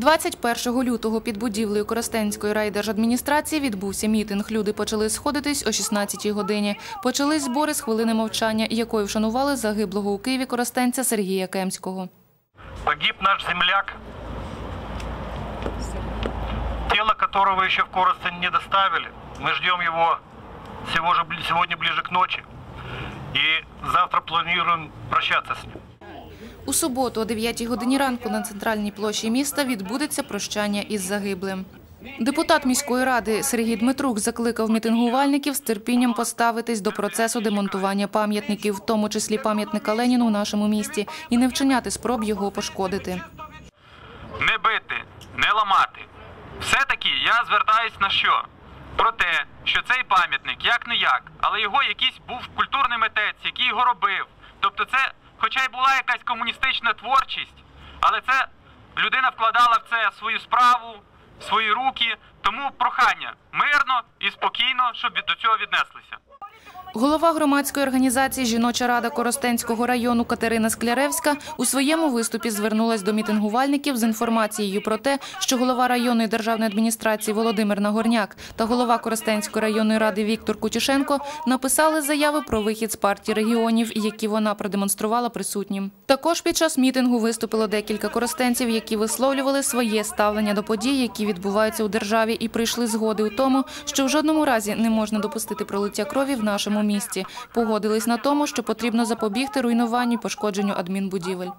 21 лютого під будівлею Коростенської райдержадміністрації відбувся мітинг. Люди почали сходитись о 16-й годині. Почались збори з хвилини мовчання, якою вшанували загиблого у Києві коростенця Сергія Кемського. Погиб наш земляк, тело которого еще в Коростень не доставили. Мы ждем его всего же бли- сегодня ближе к ночи. И завтра планируем прощаться с ним. У суботу о 9 годині ранку на центральній площі міста відбудеться прощання із загиблим. Депутат міської ради Сергій Дмитрук закликав мітингувальників з терпінням поставитись до процесу демонтування пам'ятників, в тому числі пам'ятника Леніну у нашому місті, і не вчиняти спроб його пошкодити. не бити, не ламати. Все-таки я звертаюсь на що? Про те, що цей пам'ятник як не як, але його якийсь був культурний митець, який його робив. Тобто це, хоча й була якась комуністична творчість, але це людина вкладала в це свою справу, свої руки. Тому прохання мирно і спокійно, щоб до цього віднеслися. Голова громадської організації Жіноча рада Коростенського району Катерина Скляревська у своєму виступі звернулась до мітингувальників з інформацією про те, що голова районної державної адміністрації Володимир Нагорняк та голова Коростенської районної ради Віктор Кутюшенко написали заяви про вихід з партії регіонів, які вона продемонструвала присутнім. Також під час мітингу виступило декілька коростенців, які висловлювали своє ставлення до подій, які відбуваються у державі, і прийшли згоди у тому, що в жодному разі не можна допустити пролиття крові в нашому місті. Погодились на тому, що потрібно запобігти руйнуванню і пошкодженню адмінбудівель.